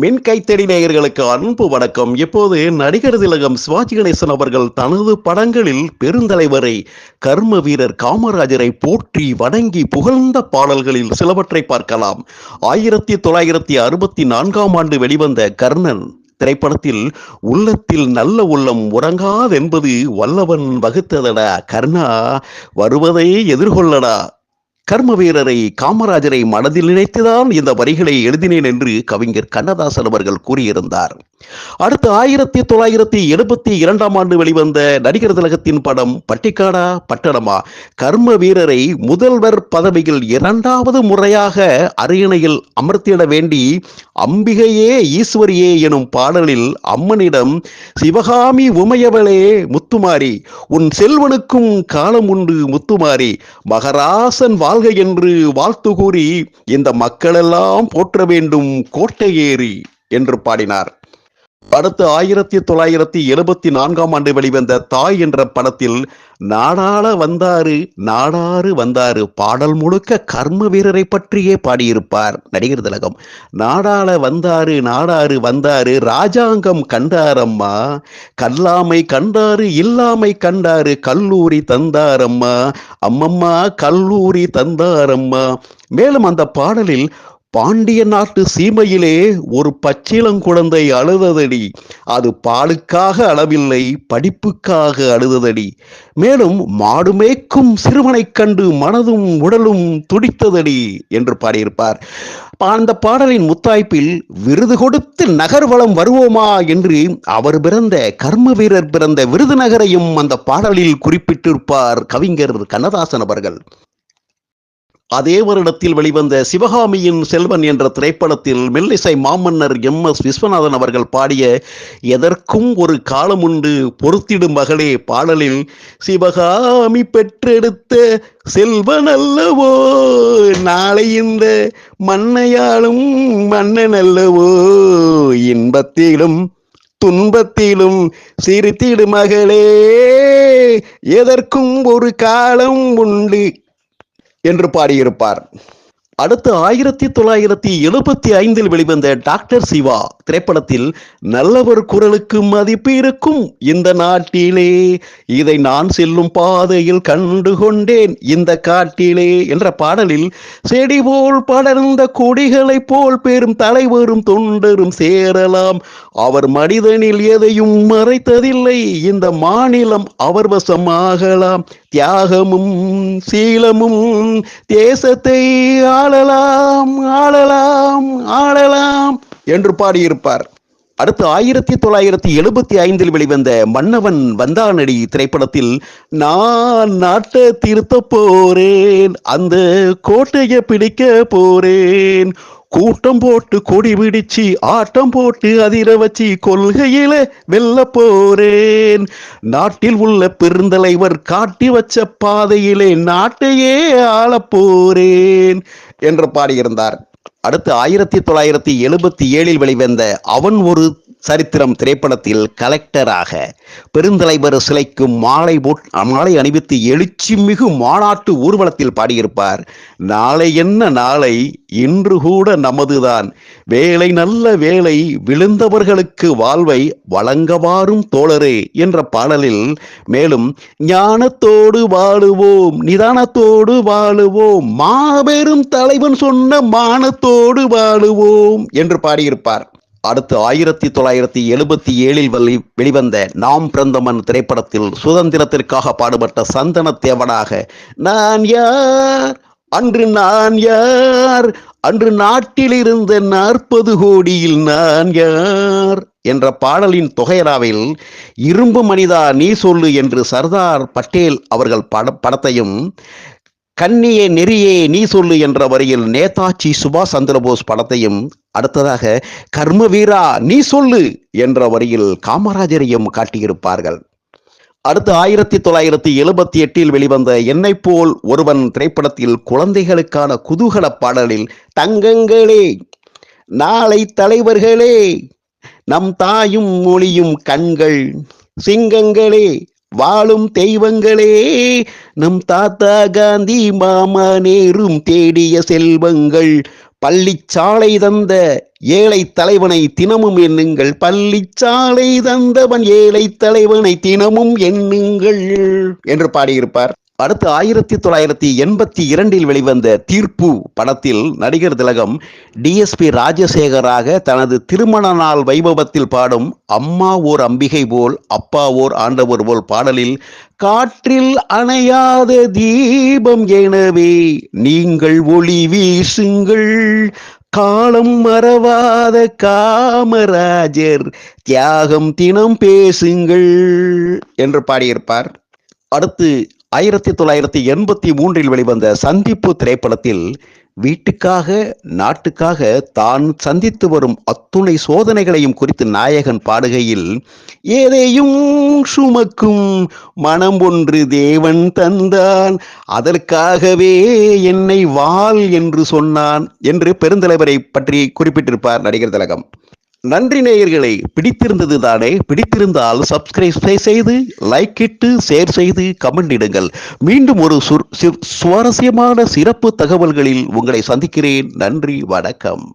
மின் கைத்தடி நேயர்களுக்கு அன்பு வணக்கம். இப்போது நடிகர் திலகம் சிவாஜி கணேசன் அவர்கள் தனது படங்களில் பெருந்தலைவரை கர்ம வீரர் காமராஜரை போற்றி வணங்கி புகழ்ந்த பாடல்களில் சிலவற்றை பார்க்கலாம். ஆயிரத்தி தொள்ளாயிரத்தி அறுபத்தி நான்காம் ஆண்டு வெளிவந்த கர்ணன் திரைப்படத்தில் உள்ளத்தில் நல்ல உள்ளம் உறங்காதென்பது வல்லவன் வகுத்ததடா கர்ணா வருவதை எதிர்கொள்ளடா கர்ம வீரரை காமராஜரை மனதில் நினைத்துதான் இந்த வரிகளை எழுதினேன் என்று கவிஞர் கண்ணதாசன் அவர்கள் கூறியிருந்தார். அடுத்து ஆயிரத்தி தொள்ளாயிரத்தி எழுபத்தி இரண்டாம் ஆண்டு வெளிவந்த நடிகர் திலகத்தின் படம் பட்டிக்காடா பட்டணமா? கர்ம வீரரை முதல்வர் பதவியில் இரண்டாவது முறையாக அரியணையில் அமர்த்திட வேண்டி அம்பிகையே ஈஸ்வரியே எனும் பாடலில் அம்மனிடம் சிவகாமி உமையவளே முத்துமாரி உன் செல்வனுக்கும் காலம் உண்டு முத்துமாரி மகராசன் வாழ்க என்று வாழ்த்து கூறி இந்த மக்களெல்லாம் போற்ற வேண்டும் கோட்டையேறி என்று பாடினார். அடுத்து ஆயிரத்தி தொள்ளாயிரத்தி எழுபத்தி நான்காம் ஆண்டு வெளிவந்த தாய் என்ற படத்தில் நாடாள வந்தாரு நாடாறு வந்தாரு பாடல் முழுக்க கர்ம வீரரை பற்றியே பாடியிருப்பார் நடிகர் திலகம். நாடாள வந்தாரு நாடாறு வந்தாரு ராஜாங்கம் கண்டாரம்மா கல்லாமை கண்டாரு இல்லாமை கண்டாரு கல்லூரி தந்தாரம்மா அம்மம்மா கல்லூரி தந்தாரம்மா. மேலும் அந்த பாடலில் பாண்டிய நாட்டு சீமையிலே ஒரு பச்சிளங்குழந்தை அழுததடி. அது பாலுக்காக அளவில்லை படிப்புக்காக அழுததடி. மேலும் மாடு மேய்க்கும் சிறுவனைக் கண்டு மனதும் உடலும் துடித்ததடி என்று பாடியிருப்பார். அந்த பாடலின் முத்தாய்ப்பில் விருது கொடுத்து நகர்வளம் வருவோமா? என்று அவர் பிறந்த கர்ம வீரர் பிறந்த விருதுநகரையும் அந்த பாடலில் குறிப்பிட்டிருப்பார் கவிஞர் கண்ணதாசன் அவர்கள். அதே வருடத்தில் வெளிவந்த சிவகாமியின் செல்வன் என்ற திரைப்படத்தில் மெல்லிசை மாமன்னர் எம் எஸ் விஸ்வநாதன் அவர்கள் பாடிய எதற்கும் ஒரு காலம் உண்டு பொறுத்திடும் மகளே பாடலில் சிவகாமி பெற்றெடுத்த செல்வன் அல்லவோ நாளை இந்த மன்னையாளும் மன்னன் அல்லவோ இன்பத்திலும் துன்பத்திலும் சிரித்திடு மகளே எதற்கும் ஒரு காலம் உண்டு என்று பாடியிருப்பார். அடுத்து ஆயிரத்தி தொள்ளாயிரத்தி எழுபத்தி ஐந்தில் வெளிவந்த டாக்டர் சிவா திரைப்படத்தில் நல்லவர் குரலுக்கு மதிப்பு இருக்கும் இந்த நாட்டிலே. இதை நான் செல்லும் பாதையில் கண்டு கொண்டேன் இந்த காட்டிலே என்ற பாடலில் செடி போல் படர்ந்த கொடிகளை போல் பெரும் தலைவரும் தொண்டரும் சேரலாம். அவர் மனிதனில் எதையும் மறைத்ததில்லை. இந்த மாநிலம் அவர் வசமாகலாம் தியாகமும் சீலமும் தேசத்தை ஆளலாம் ஆளலாம் ஆளலாம். என்று பாடியிருப்பார். அடுத்து ஆயிரத்தி தொள்ளாயிரத்தி எழுபத்தி ஐந்தில் வெளிவந்த மன்னவன் வந்தானடி திரைப்படத்தில் நான் நாட்டை திருத்த போறேன் அந்த கோட்டையை பிடிக்க போறேன். கூட்டம் போட்டு கொடி பிடிச்சு ஆட்டம் போட்டு அதிர வச்சு கொள்கையில வெல்ல போறேன். நாட்டில் உள்ள பெருந்தலைவர் காட்டி வச்ச பாதையிலே நாட்டையே ஆள போறேன் என்று பாடியிருந்தார். அடுத்து ஆயிரத்தி தொள்ளாயிரத்தி எழுபத்தி ஏழில் வெளிவந்த அவன் ஒரு சரித்திரம் திரைப்படத்தில் கலெக்டராக பெருந்தலைவர் சிலைக்கு மாலை போட் மாலை அணிவித்து எழுச்சி மிகு மாநாட்டு ஊர்வலத்தில் பாடியிருப்பார். நாளை என்ன நாளை? இன்று கூட நமதுதான். வேலை நல்ல வேலை விழுந்தவர்களுக்கு வாழ்வை வழங்கவாறும் தோழரே என்ற பாடலில் மேலும் ஞானத்தோடு வாழுவோம் நிதானத்தோடு வாழுவோம் மாபெரும் தலைவன் சொன்ன மானத்தோடு வாழுவோம் என்று பாடியிருப்பார். அடுத்து ஆயிரத்தி தொள்ளாயிரத்தி எழுபத்தி ஏழில் வெளி வெளிவந்த நாம் பிறந்தமன் திரைப்படத்தில் சுதந்திரத்திற்காக பாடுபட்ட சந்தன தேவனாக நான் யார்? அன்று நான் யார்? அன்று நாட்டில் இருந்த நாற்பது கோடியில் நான் யார்? என்ற பாடலின் தொகையராவில் இரும்பு மனிதா நீ சொல்லு என்று சர்தார் பட்டேல் அவர்கள் பட படத்தையும் கண்ணியே நெறியே நீ சொல்லு என்ற வரியில் நேதாஜி சுபாஷ் சந்திரபோஸ் படத்தையும் அடுத்ததாக கர்ம வீரா நீ சொல்லு என்ற வரியில் காமராஜரையும் காட்டியிருப்பார்கள். அடுத்து ஆயிரத்தி தொள்ளாயிரத்தி எழுபத்தி எட்டில் வெளிவந்த என்னை போல் ஒருவன் திரைப்படத்தில் குழந்தைகளுக்கான குதூகல பாடலில் தங்கங்களே நாளை தலைவர்களே நம் தாயும் மொழியும் கண்கள் சிங்கங்களே வாழும் தெய்வங்களே நம் தாத்தா காந்தி மாமா நேரும் தேடிய செல்வங்கள் பள்ளிச்சாலை தந்த ஏழை தலைவனை தினமும் எண்ணுங்கள் பள்ளிச்சாலை தந்தவன் ஏழை தலைவனை தினமும் எண்ணுங்கள் என்று பாடியிருப்பார். அடுத்து ஆயிரத்தி தொள்ளாயிரத்தி எண்பத்தி இரண்டில் வெளிவந்த தீர்ப்பு படத்தில் நடிகர் திலகம் டிஎஸ்பி ராஜசேகராக தனது திருமண நாள் வைபவத்தில் பாடும் அம்மா ஓர் அம்பிகை போல் அப்பா ஓர் ஆண்டவர் போல் பாடலில் காற்றில் அணையாத தீபம் எனவே நீங்கள் ஒளி வீசுங்கள் காலம் மறவாத காமராஜர் தியாகம் தினம் பேசுங்கள் என்று பாடியிருப்பார். அடுத்து ஆயிரத்தி தொள்ளாயிரத்தி எண்பத்தி மூன்றில் வெளிவந்த சந்திப்பு திரைப்படத்தில் வீட்டுக்காக நாட்டுக்காக தான் சந்தித்து வரும் அத்துணை சோதனைகளையும் குறித்து நாயகன் பாடுகையில் ஏதையும் சுமக்கும் மனம் ஒன்று தேவன் தந்தான் அதற்காகவே என்னை வாள் என்று சொன்னான் என்று பெருந்தலைவரை பற்றி குறிப்பிட்டிருப்பார் நடிகர் திலகம். நன்றி நேயர்களை பிடித்திருந்தது தானே பிடித்திருந்தால் சப்ஸ்கிரைப் செய்து லைக் இட்டு ஷேர் செய்து கமெண்ட் இடுங்கள். மீண்டும் ஒரு சுர்- சு- சுவாரஸ்யமான சிறப்பு தகவல்களில் உங்களை சந்திக்கிறேன். நன்றி வணக்கம்.